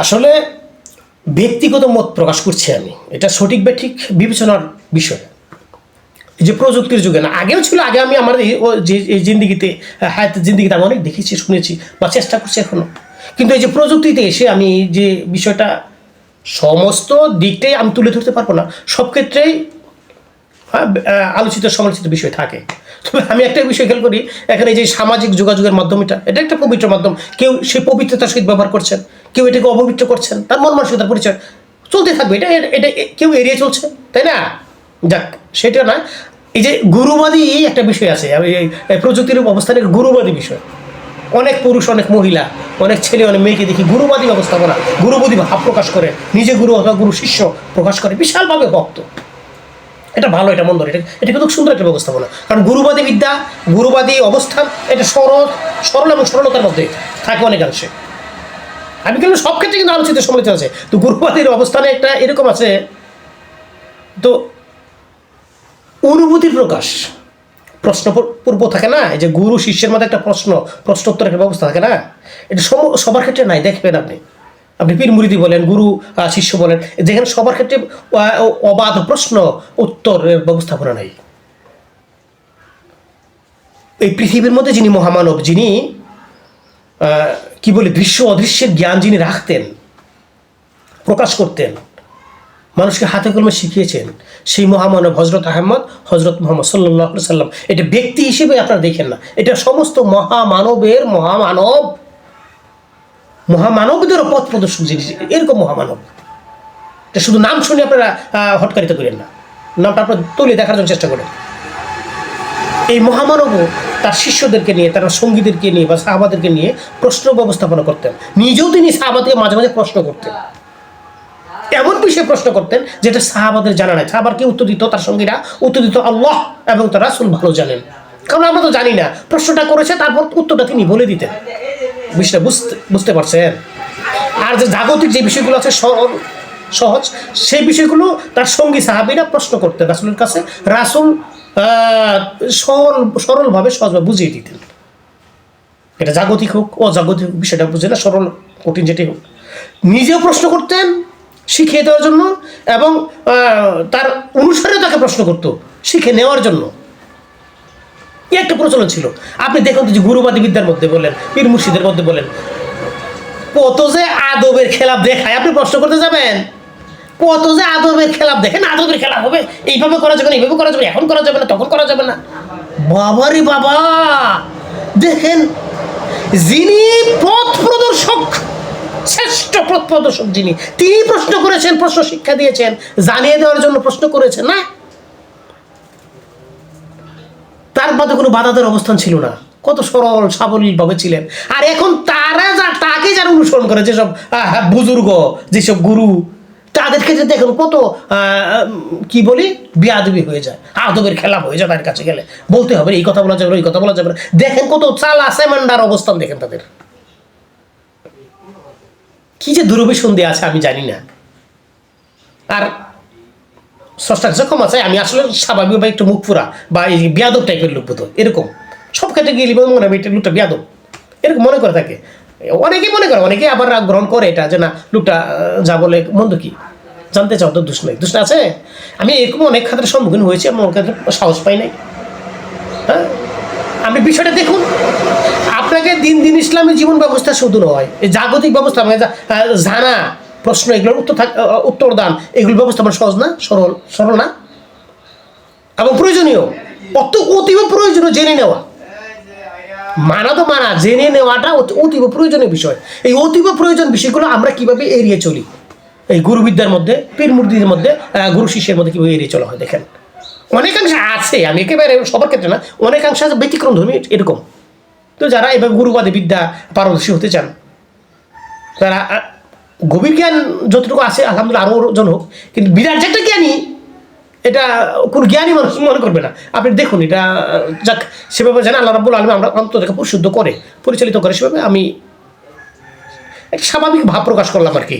আসলে ব্যক্তিগত মত প্রকাশ করছি আমি। এটা সঠিক বা ঠিক বিবেচনার বিষয়। এই যে প্রযুক্তির যুগে না আগেও ছিল আগে আমি আমার এই- যে এই জিন্দিগিতে হায়াতের জিন্দিগিতে আমি অনেক দেখেছি শুনেছি বা চেষ্টা করছি এখনও কিন্তু এই যে প্রযুক্তিতে এসে আমি যে বিষয়টা সমস্ত দিকটাই আমি তুলে ধরতে পারব না সব ক্ষেত্রেই হ্যাঁ, আলোচিত সমালোচিত বিষয় থাকে। তবে আমি একটা বিষয় খেয়াল করি এখানে এই যে সামাজিক যোগাযোগের মাধ্যম এটা এটা একটা পবিত্র মাধ্যম। কেউ সেই পবিত্রতার সহিত ব্যবহার করছেন। কেউ এটাকে অপবিত্র করছেন, তার মন মানসিকতার পরিচয় চলতে থাকবে, এটা এটা কেউ এড়িয়ে চলছে, তাই না? যাক, সেটা না এই যে গুরুবাদী একটা বিষয় আছে প্রযুক্তির অবস্থানে গুরুবাদী বিষয়। অনেক পুরুষ, অনেক মহিলা, অনেক ছেলে, অনেক মেয়েকে দেখি গুরুবাদী ব্যবস্থাপনা গুরুবাদী ভাব প্রকাশ করে, নিজে গুরু অথবা গুরু শিষ্য প্রকাশ করে, বিশালভাবে ভক্ত। এটা ভালো, এটা মন্দ এটা এটা কিন্তু সুন্দর একটা ব্যবস্থাপনা। কারণ গুরুবাদী বিদ্যা, গুরুবাদী অবস্থান, এটা সরল সরল এবং সরলতার মধ্যে থাকে অনেকাংশে। আমি কিন্তু সব ক্ষেত্রে কিন্তু আলোচিত সমালোচিত আছে। তো গুরুবাদীর অবস্থানে একটা এরকম আছে। তো অনুভূতির প্রকাশ। প্রশ্ন পূর্ব থাকে না? যে গুরু শিষ্যের মধ্যে একটা প্রশ্ন প্রশ্নোত্তর একটা ব্যবস্থা থাকে না? এটা সবার ক্ষেত্রে নাই, দেখবেন আপনি। আপনি পীর মুরিদি বলেন, গুরু শিষ্য বলেন, যেখানে সবার ক্ষেত্রে অবাধ প্রশ্ন উত্তরের ব্যবস্থাপনা নাই। এই পৃথিবীর মধ্যে যিনি মহামানব, যিনি কি বলে দৃশ্য অদৃশ্যের জ্ঞান যিনি রাখতেন, প্রকাশ করতেন, মানুষকে হাতে কলমে শিখিয়েছেন, সেই মহামানব হজরত আহমদ হজরত মোহাম্মদ সাল্লাহ সাল্লাম এটা ব্যক্তি হিসেবে আপনারা দেখেন না। এটা সমস্ত মহামানবের মহামানব, মহামানবদেরও পথ প্রদর্শক জিনিস এরকম মহামানব। এটা শুধু নাম শুনে আপনারা হটকারিত করেন না। নামটা আপনারা তুলে দেখার জন্য চেষ্টা করেন। এই মহামানবও তার শিষ্যদেরকে নিয়ে, তার সঙ্গীদেরকে নিয়ে বা সাহাবাদেরকে নিয়ে প্রশ্ন ব্যবস্থাপনা করতেন। নিজেও তিনি সাহাবাদকে মাঝে মাঝে প্রশ্ন করতেন। এমন বিষয়ে প্রশ্ন করতেন যেটা সাহাবাদের জানা নাই। সাহাবার কি উত্তর দিত? তার সঙ্গীরা উত্তর দিত, আল্লাহ এবং তার রাসুল ভালো জানেন। কারণ আমরা তো জানি না, প্রশ্নটা করেছে, তারপর উত্তরটা তিনি বলে দিতেন। বিষয়টা বুঝতে বুঝতে পারছেন? আর যে জাগতিক যে বিষয়গুলো আছে সরল সহজ, সেই বিষয়গুলো তার সঙ্গী সাহাবিরা প্রশ্ন করতেন রাসুলের কাছে। রাসুল সরল, সরলভাবে সহজভাবে বুঝিয়ে দিতেন। এটা জাগতিক হোক, অজাগতিক হোক, বিষয়টা বুঝে না, সরল, কঠিন যেটি হোক। নিজেও প্রশ্ন করতেন, শিখিয়ে দেওয়ার জন্য, এবং তার অনুসারে তাকে প্রশ্ন করতো, শিখে নেওয়ার জন্য। এই একটা প্রচলন ছিল। আপনি দেখুন যে গুরুবাদী বিদ্যার মধ্যে বলেন, পীর মুর্শিদের মধ্যে বলেন, কত যে আদবের খেলাপ দেখায়, আপনি প্রশ্ন করতে যাবেন? কত যে আদবের খেলাপ দেখেন আদবের খেলাপ হবে? এইভাবে করা যাবে না, এইভাবে করা যাবে এখন করা যাবে না, তখন করা যাবে না। বাবারে বাবা! দেখেন, যিনি পথ প্রদর্শক, শ্রেষ্ঠ পথ প্রদর্শক যিনি, তিনি প্রশ্ন করেছেন, প্রশ্ন শিক্ষা দিয়েছেন, জানিয়ে দেওয়ার জন্য প্রশ্ন করেছেন, না? তার মধ্যে কোনো বাধাদের অবস্থান ছিল না। কত সরল, সাবলীলভাবে ছিলেন। আর এখন তারা যা, তাকে যারা অনুসরণ করে, যেসব বুজুর্গ, যেসব গুরু তাদের ক্ষেত্রে দেখুন কত কি বলি, বিয়াদবি হয়ে যায়। আদবের খেলা হয়ে যায় তার কাছে গেলে। বলতে হবে, এই কথা বলা যাবে এই কথা বলা যাবে দেখেন কত চালা সেমান্ডার অবস্থান দেখেন তাদের। কি যে দুরভিসন্ধি আছে আমি জানি না। আর স্রষ্টার ক্ষমা চাই আমি আসলে স্বাভাবিকভাবে একটু মুখ পুরা বা এই বিয়াদব টাইপের লোক বোধ এরকম। সব ক্ষেত্রে গেলে মনে হবে এটা লোকটা বিয়াদব। এরকম মনে করে থাকে। অনেকে মনে করে, অনেকে আবার গ্রহণ করে এটা যে না, লোকটা যা বলে, মন্দ কি? জানতে চাও তো দুষ নেই। দুষ আছে? আমি এরকম অনেক ক্ষেত্রে সম্মুখীন হয়েছি, আমি অনেক ক্ষেত্রে সাহস পাই নাই। হ্যাঁ? আপনি বিষয়টা দেখুন। আপনাকে দিন দিন ইসলামী জীবন ব্যবস্থা শুধু নয়, এই জাগতিক ব্যবস্থা মানে জানা, প্রশ্ন, এগুলোর উত্তর উত্তর দান এগুলো ব্যবস্থাপনা সহজ না, সরল সরল না। এবং প্রয়োজনীয়, অত অতীব প্রয়োজনীয় জেনে নেওয়া। মানা তো মানা, জেনে নেওয়াটা অতীব প্রয়োজনীয় বিষয়। এই অতীব প্রয়োজন বিষয়গুলো আমরা কীভাবে এড়িয়ে চলি? এই গুরুবিদ্যার মধ্যে, পীর মূর্তিদের মধ্যে গুরু শিষ্যের মধ্যে কীভাবে এড়িয়ে চলা হয়, দেখেন। অনেকাংশে আছে, আমি একেবারে সবার ক্ষেত্রে না, অনেকাংশে আছে, ব্যতিক্রম ধর্মী এরকম। তো যারা এবার গুরুবাদী বিদ্যা পারদর্শী হতে চান, তারা গভীর জ্ঞান যতটুকু আছে, আলহামদুলিল্লাহ আরও জন হোক, কিন্তু বিরাট যে একটা জ্ঞানী এটা কোনো জ্ঞানী মানুষ মনে করবে না। আপনি দেখুন, এটা, যাক, সেভাবে জানা আল্লাহ রাবুল আলমী আমরা অন্তরকে পরিশুদ্ধ করে, পরিচালিত করে, সেভাবে আমি এক স্বাভাবিক ভাব প্রকাশ করলাম আর কি।